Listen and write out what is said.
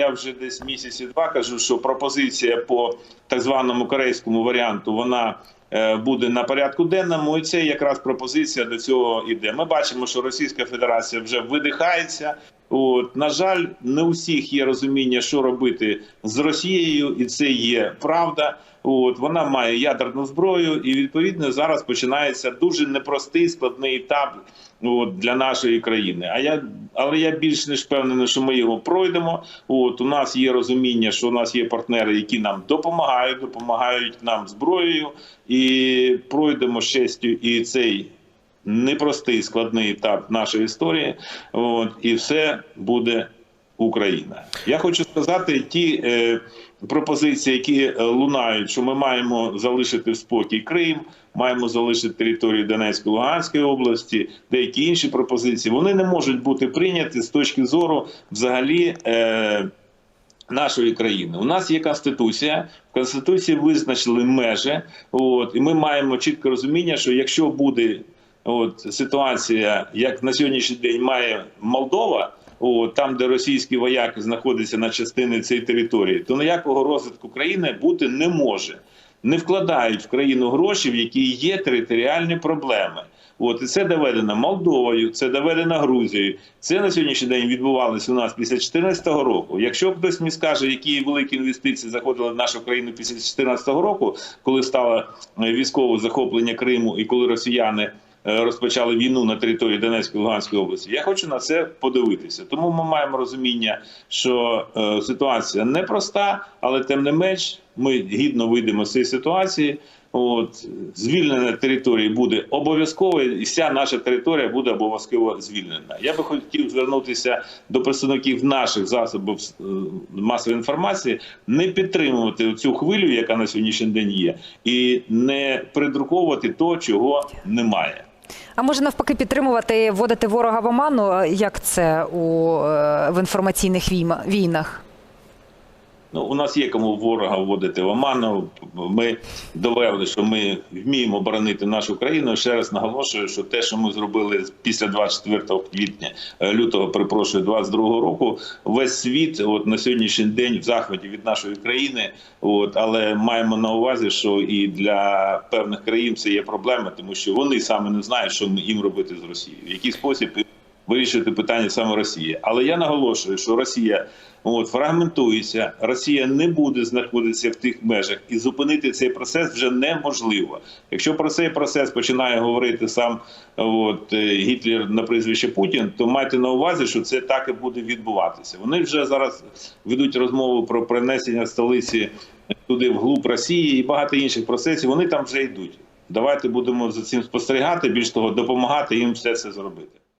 Я вже десь місяці два кажу, що пропозиція по так званому корейському варіанту вона е, буде на порядку денному, і це якраз пропозиція до цього іде. Ми бачимо, що Російська Федерація вже видихається. От на жаль, не у всіх є розуміння, що робити з Росією, і це є правда. От вона має ядерну зброю, і відповідно зараз починається дуже непростий складний етап от, для нашої країни. А я але я більш ніж впевнений, що ми його пройдемо. От у нас є розуміння, що у нас є партнери, які нам допомагають, допомагають нам зброєю, і пройдемо з честю і цей непростий складний етап нашої історії. От, і все буде Україна. Я хочу сказати ті е, пропозиції, які лунають, що ми маємо залишити в спокій Крим, маємо залишити територію Донецької Луганської області, деякі інші пропозиції. Вони не можуть бути прийняті з точки зору взагалі. Е, Нашої країни у нас є конституція. В конституції визначили межі. От і ми маємо чітке розуміння, що якщо буде от ситуація, як на сьогоднішній день має Молдова, от, там, де російські вояки знаходяться на частині цієї території, то ніякого розвитку країни бути не може. Не вкладають в країну гроші, в які є територіальні проблеми. От і це доведено Молдовою, це доведено Грузією. Це на сьогоднішній день відбувалося у нас після 2014 року. Якщо хтось мені скаже, які великі інвестиції заходили в нашу країну після 2014 року, коли стало е, військове захоплення Криму і коли росіяни розпочали війну на території Донецької Луганської області, я хочу на це подивитися. Тому ми маємо розуміння, що е, ситуація непроста, але тим не менш ми гідно вийдемо з цієї ситуації. От звільнення території буде обов'язково, і вся наша територія буде обов'язково звільнена. Я би хотів звернутися до представників наших засобів е, масової інформації, не підтримувати цю хвилю, яка на сьогоднішній день є, і не придруковувати то, чого немає. А може навпаки підтримувати, вводити ворога в оману, як це у е, в інформаційних війнах? Ну, у нас є кому ворога вводити в оману. Ми довели, що ми вміємо боронити нашу країну. Ще раз наголошую, що те, що ми зробили після 24 квітня е, лютого, перепрошую, 22 року, весь світ, от на сьогоднішній день в захваті від нашої країни. От але маємо на увазі, що і для певних країн це є проблема, тому що вони саме не знають, що їм робити з Росією, в який спосіб вирішити питання саме Росії. Але я наголошую, що Росія от фрагментується, Росія не буде знаходитися в тих межах, і зупинити цей процес вже неможливо. Якщо про цей процес починає говорити сам от е, Гітлер на прізвище Путін, то майте на увазі, що це так і буде відбуватися. Вони вже зараз ведуть розмову про перенесення столиці туди вглуб Росії і багато інших процесів. Вони там вже йдуть. Давайте будемо за цим спостерігати. Більш того, допомагати їм все це зробити.